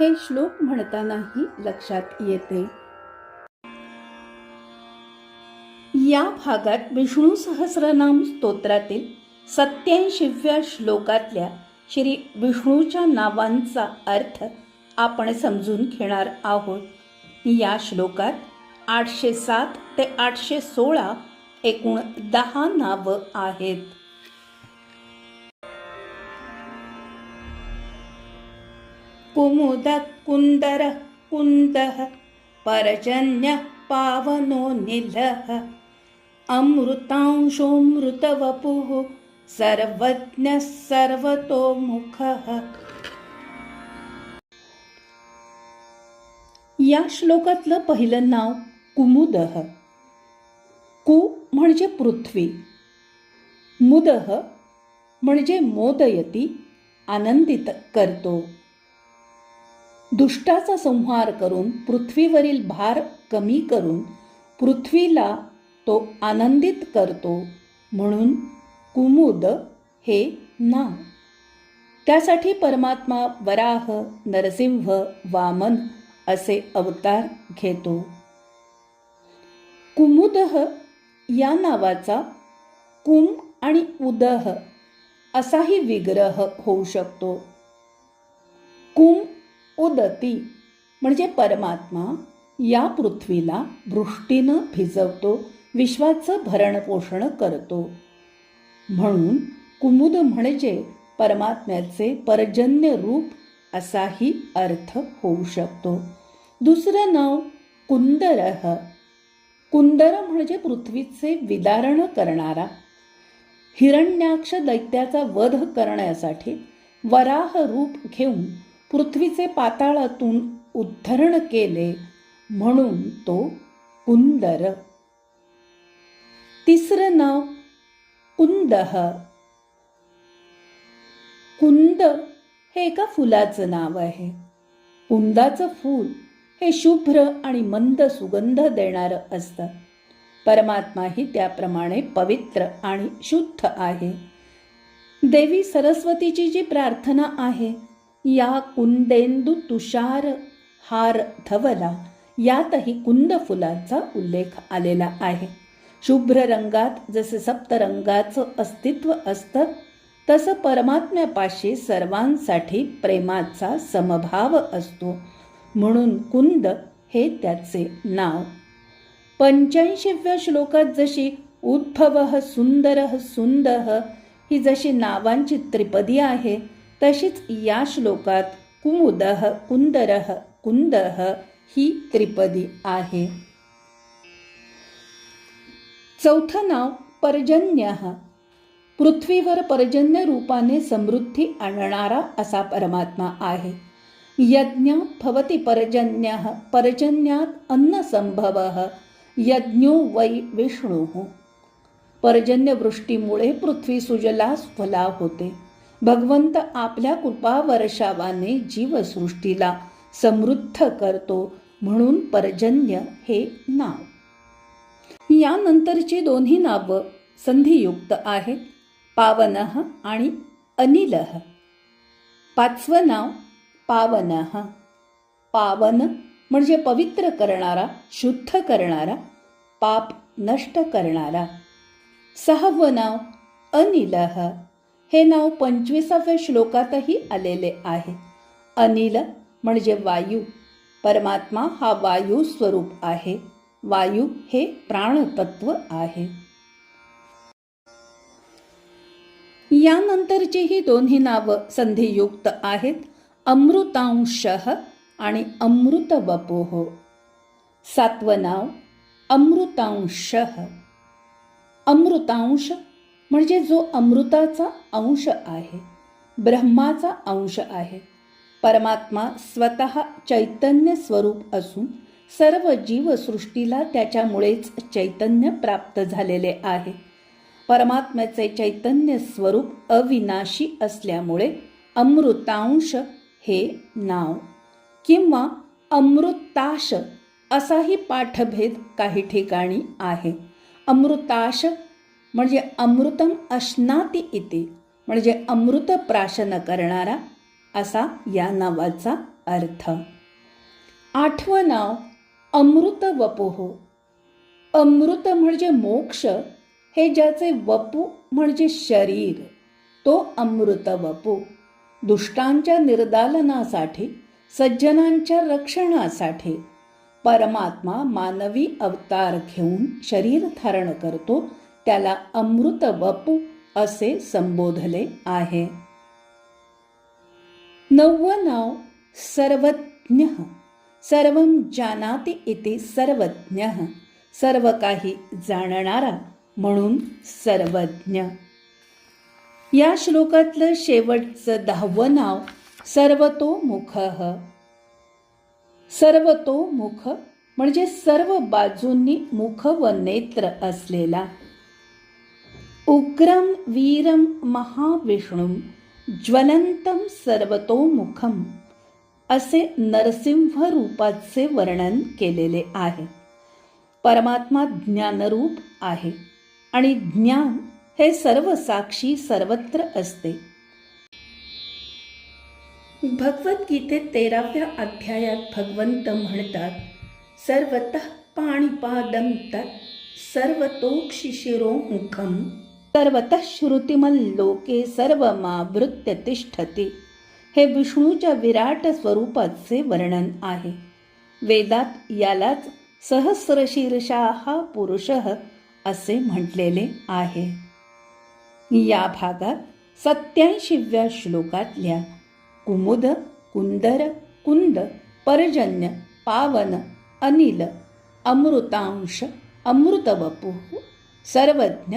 हे श्लोक म्हणतानाही लक्षात येते. या भागात विष्णू सहस्रनाम स्तोत्रातील सत्याऐंशीव्या श्लोकातल्या श्री विष्णूच्या नावांचा अर्थ आपण समजून घेणार आहोत. या श्लोकात आठशे सात ते आठशे सोळा एकूण दहा नावं आहेत. कुमुद कुन्दर कुन्दः परजन्यः पावनो निलः। अमृतांशोऽमृतवपुः सर्वज्ञः सर्वतोमुखः। या श्लोकातलं पहिलं नाव कुमुदः। कु म्हणजे पृथ्वी। मुदह म्हणजे मोदयती आनंदित करतो। दुष्टाचा संहार करून पृथ्वीवरील भार कमी करून पृथ्वीला तो आनंदित करतो म्हणून कुमुद हे नाव त्यासाठी परमात्मा वराह नरसिंह वामन असे अवतार घेतो. कुमुदह या नावाचा कुम आणि उदह असाही विग्रह होऊ शकतो. कुम उदती. म्हणजे परमात्मा या पृथ्वीला वृष्टीनं भिजवतो विश्वाचं भरणपोषण करतो. म्हणून कुमुद म्हणजे परमात्म्याचे पर्जन्य रूप असाही अर्थ होऊ शकतो. दुसरं नाव कुंदरह. कुंदर म्हणजे पृथ्वीचे विदारण करणारा. हिरण्याक्ष दैत्याचा वध करण्यासाठी वराह रूप घेऊन पृथ्वीचे पाताळातून उद्धरण केले म्हणून तो कुंदर. तिसरं नाव कुंदह. कुंद हे एका फुलाचं नाव आहे. कुंदाचं फूल हे शुभ्र आणि मंद सुगंध देणारं असतं. परमात्माही त्याप्रमाणे पवित्र आणि शुद्ध आहे. देवी सरस्वतीची जी प्रार्थना आहे या कुंदेंदू तुषार हार धवला. यातही कुंद फुलाचा उल्लेख आलेला आहे. शुभ्र रंगात जसे सप्तरंगाचं अस्तित्व असतं तसं परमात्म्यापाशी सर्वांसाठी प्रेमाचा समभाव असतो. म्हणून कुंद हे त्याचे नाव. पंच्याऐंशीव्या श्लोकात जशी उद्भव सुंदर सुंदर ही जशी नावांची त्रिपदी आहे तशीच या श्लोकात कुमुदः कुंदरः कुंदः ही त्रिपदी आहे. चौथं नाव पर्जन्य. पृथ्वीवर पर्जन्य रूपाने समृद्धी आणणारा असा परमात्मा आहे. यज्ञ भवती पर्जन्य पर्जन्यात अन्नसंभव. यज्ञो वै विष्णू. पर्जन्यवृष्टीमुळे पृथ्वी सुजला फला होते. भगवंत आपल्या कृपा वर्षावाने जीवसृष्टीला समृद्ध करतो म्हणून पर्जन्य हे नाव. यानंतरची दोन्ही नावं संधियुक्त आहेत. पावनः आणि अनिलः. पाचवं नाव पावनः. पावन म्हणजे पवित्र करणारा शुद्ध करणारा पाप नष्ट करणारा. सहावं नाव अनिलः. हे नाव पंचवीसाव्या श्लोकातही आलेले आहे. अनिल म्हणजे वायू. परमात्मा हा वायू स्वरूप आहे. वायू हे प्राणतत्व आहे. यानंतरची ही दोन्ही नावं संधियुक्त आहेत. अमृतांश आणि अमृत वपोह सातवं नाव अमृतांश. अमृतांश म्हणजे जो अमृताचा अंश आहे ब्रह्माचा अंश आहे परमात्मा स्वतः चैतन्य स्वरूप असून सर्व जीवसृष्टीला त्याच्यामुळेच चैतन्य प्राप्त झालेले आहे. परमात्म्याचे चैतन्य स्वरूप अविनाशी असल्यामुळे अमृतांश हे नाव किंवा अमृताश असाही पाठभेद काही ठिकाणी आहे. अमृताश म्हणजे अमृतम अश्नाती इति म्हणजे अमृत प्राशन करणारा असा या नावाचा अर्थ. आठवं नाव अमृत वपुः. अमृत म्हणजे मोक्ष हे ज्याचे वपू म्हणजे शरीर तो अमृत वपू. दुष्टांच्या निर्दालनासाठी सज्जनांच्या रक्षणासाठी परमात्मा मानवी अवतार घेऊन शरीर धारण करतो त्याला अमृत वपू असे संबोधले आहे. नववं नाव सर्वज्ञ. सर्व जानाति इति सर्वज्ञ. सर्व काही जाणणारा म्हणून सर्वज्ञ. या श्लोकातलं शेवटचं दहावं नाव सर्वतोमुख. सर्वतोमुख म्हणजे सर्व बाजूंनी मुख व नेत्र असलेला उग्रं वीरं महाविष्णुं ज्वलन्तं सर्वतोमुखम असे नरसिंह रूपाचे वर्णन केलेले आहे. परमात्मा ज्ञानरूप आहे आणि ज्ञान हे सर्व साक्षी सर्वत्र असते. भगवद्गीतेत तेराव्या अध्यायात भगवंत म्हणतात सर्वत पाणीपादम तत् सर्वतोक्षिशिरो मुखम सर्वत श्रुतिमल्लोके सर्वमावृत्य तिष्ठते. हे विष्णूच्या विराट स्वरूपाचे वर्णन आहे. वेदात यालाच सहस्रशीर्षा हा पुरुष असे म्हटलेले आहे. या भागात सत्याऐंशीव्या श्लोकातल्या कुमुद कुंदर कुंद पर्जन्य पावन अनिल अमृतांश अमृतवपू सर्वज्ञ